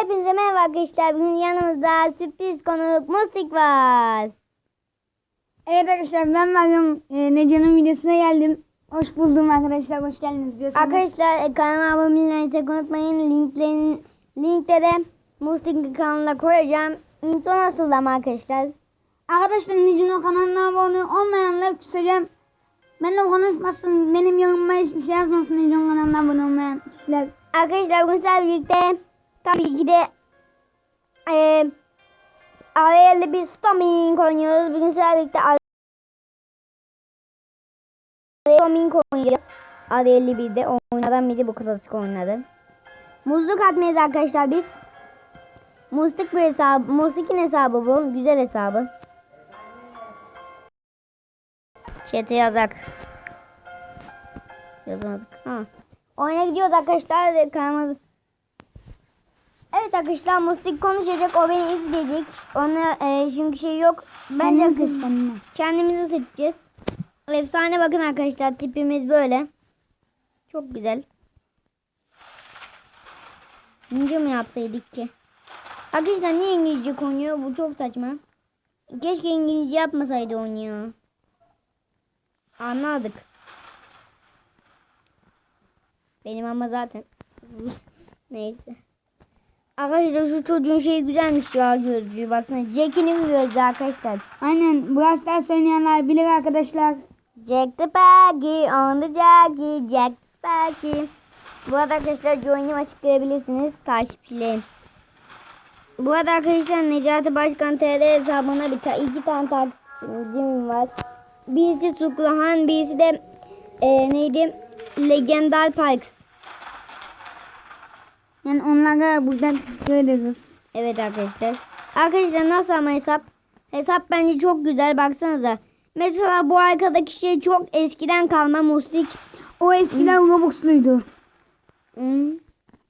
Hepinize merhaba arkadaşlar. Bugün yanımızda sürpriz konuk Mustik var. Evet arkadaşlar ben Meryem e, Necan'ın videosuna geldim. Hoş buldum arkadaşlar. Hoş geldiniz diyorsunuz. Arkadaşlar e, kanalıma abone olmayı sakın unutmayın. Linklerin, linkleri Mustik'in kanalına koyacağım. Intro nasıl ama arkadaşlar? Arkadaşlar Necan'ın kanalına abone olmayanlar küseceğim. Benimle konuşmasın. Benim yanıma hiçbir şey yapmasın. Necan'ın kanalına abone olmayan kişiler. Arkadaşlar bugün sizlerle birlikte tabii ki de e, arayla bir Storming oynuyoruz. Bugün sizlerle birlikte Storming oynayacağız. Arayla bir de oynadan biri bu klasik oynadı. Muzluk atmayız arkadaşlar biz. Musluk bir hesabı, Muslik'in hesabı bu. Güzel hesabı. Chat'e yazak. Yazamadık. Ha. Oyuna gidiyoruz arkadaşlar. Kanalımız Evet arkadaşlar Mustik konuşacak. O beni izleyecek. Ona e, çünkü şey yok. Ben de seç kendine. kendimizi seçeceğiz. Efsane bakın arkadaşlar. Tipimiz böyle. Çok güzel. İnce mi yapsaydık ki? Arkadaşlar niye İngilizce konuyor? Bu çok saçma. Keşke İngilizce yapmasaydı onu ya. Anladık. Benim ama zaten. Neyse. Arkadaşlar şu çocuğun şeyi güzelmiş ya gözlüğü. Bakın Jack'inin gözlüğü arkadaşlar. Aynen. Brawl Stars oynayanlar bilir arkadaşlar. Jack the Peggy on the Jackie. Jack the Peggy. Bu arada arkadaşlar join'i açıklayabilirsiniz. Takipçilerim. Bu arada arkadaşlar Necati Başkan TR hesabına bir ta iki tane takipçim var. Birisi Suklahan, birisi de e, neydi? Legendal Parks. Yani onlara buradan teşekkür ederiz. Evet arkadaşlar. Arkadaşlar nasıl ama hesap? Hesap bence çok güzel baksanıza. Mesela bu arkadaki şey çok eskiden kalma muslik. O eskiden Robux'luydu. Hmm.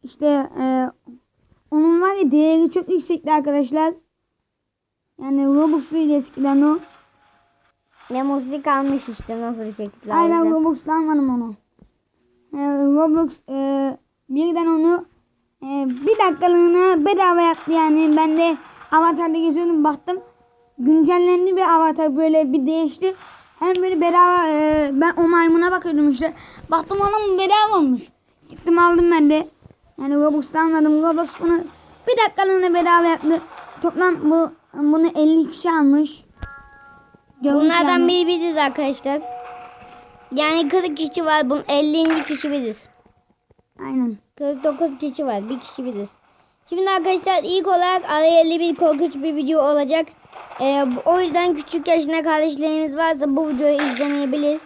İşte e, onun var ya değeri çok yüksekti arkadaşlar. Yani Robux'luydu eskiden o. Ne muslik kalmış işte nasıl bir şekilde. Aynen almadım onu. E, Roblox e, birden onu e, bir dakikalığına bedava yaptı yani. Ben de avatarda geziyordum baktım. Güncellendi bir avatar böyle bir değişti. Hem böyle bedava e, ben o maymuna bakıyordum işte. Baktım onun bedava olmuş. Gittim aldım ben de. Yani Robux'tan almadım. Roblox bunu bir dakikalığına bedava yaptı. Toplam bu bunu 50 kişi almış. Görmüş Bunlardan yani. biri biziz arkadaşlar. Yani 40 kişi var. Bunun 50. kişi biziz. Aynen. 49 kişi var. Bir kişi biziz. Şimdi arkadaşlar ilk olarak araya 51 korkunç bir video olacak. Ee, o yüzden küçük yaşına kardeşlerimiz varsa bu videoyu izlemeyebilir.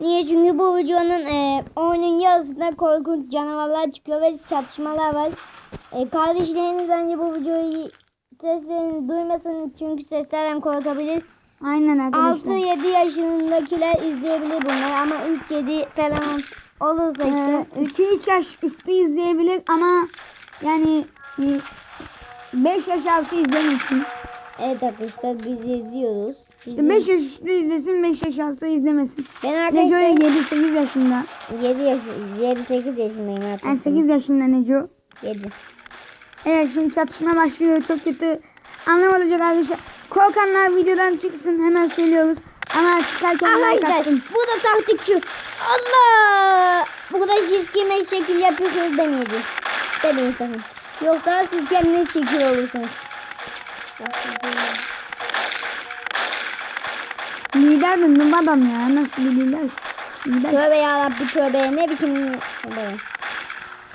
Niye? Çünkü bu videonun e, oyunun yarısında korkunç canavarlar çıkıyor ve çatışmalar var. E, kardeşleriniz bence bu videoyu seslerini duymasın çünkü seslerden korkabilir. Aynen arkadaşlar. 6-7 yaşındakiler izleyebilir bunları ama 3-7 falan olursa işte. Ee, 2-3 yaş üstü izleyebilir ama yani 5 yaş altı izlemesin. Evet arkadaşlar biz izliyoruz. İşte 5 yaş üstü izlesin 5 yaş altı izlemesin. Ben Neco arkadaşlar 7-8 yaşında. 7 yaş 7-8 yaşındayım arkadaşlar. Yani 8 yaşında Neco. 7. Evet şimdi çatışma başlıyor çok kötü. Anlam olacak arkadaşlar. Korkanlar videodan çıksın hemen söylüyoruz. Ama çıkarken Arkadaşlar atsın. bu da taktik şu. Allah! Bu kadar siz kime şekil yapıyorsunuz demeyeceğim. Demeyin sakın. Yoksa siz kendiniz şekil olursunuz. Lider de noob adam ya. Nasıl bir lider? Lider. Tövbe yarabbi tövbe ne biçim tövbe.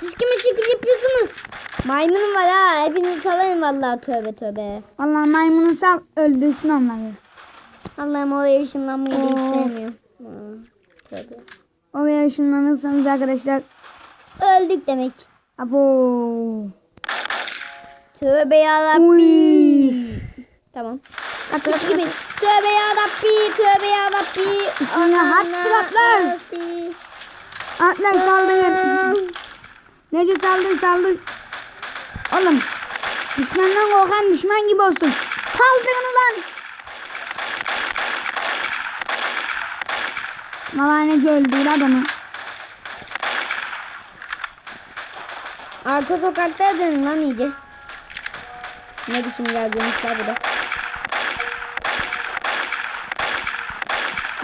Siz kime şekil yapıyorsunuz? Maymunum var ha. Hepinizi salarım vallahi tövbe tövbe. Vallahi maymunu sal öldürsün onları. Allah'ım oraya ışınlanmayı da hiç sevmiyorum. Tövbe. Oraya ışınlanırsanız arkadaşlar. Öldük demek. Abo. Tövbe yarabbi. Uy. Tamam. Kaç gibi. Tövbe yarabbi. Tövbe yarabbi. İçine hat bıraklar. Atlar saldırın. Nece saldır saldır. Oğlum. Düşmandan korkan düşman gibi olsun. Saldırın ulan. Valla Nece öldürdü adamı. Arka sokakta dönün lan iyice. Ne biçim geldiğimizler bu da.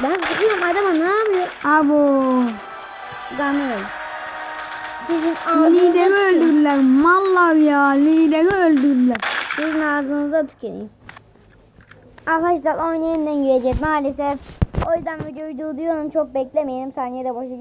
Ben sıkıyorum adama ne yapıyor? Abo. Ganır. Sizin ağzınıza öldürdüler. Mallar ya. Lideri öldürdüler. Sizin ağzınıza tüküreyim. Arkadaşlar oyun yeniden girecek maalesef. O yüzden videoyu durduruyorum. Çok beklemeyelim. Saniyede boşa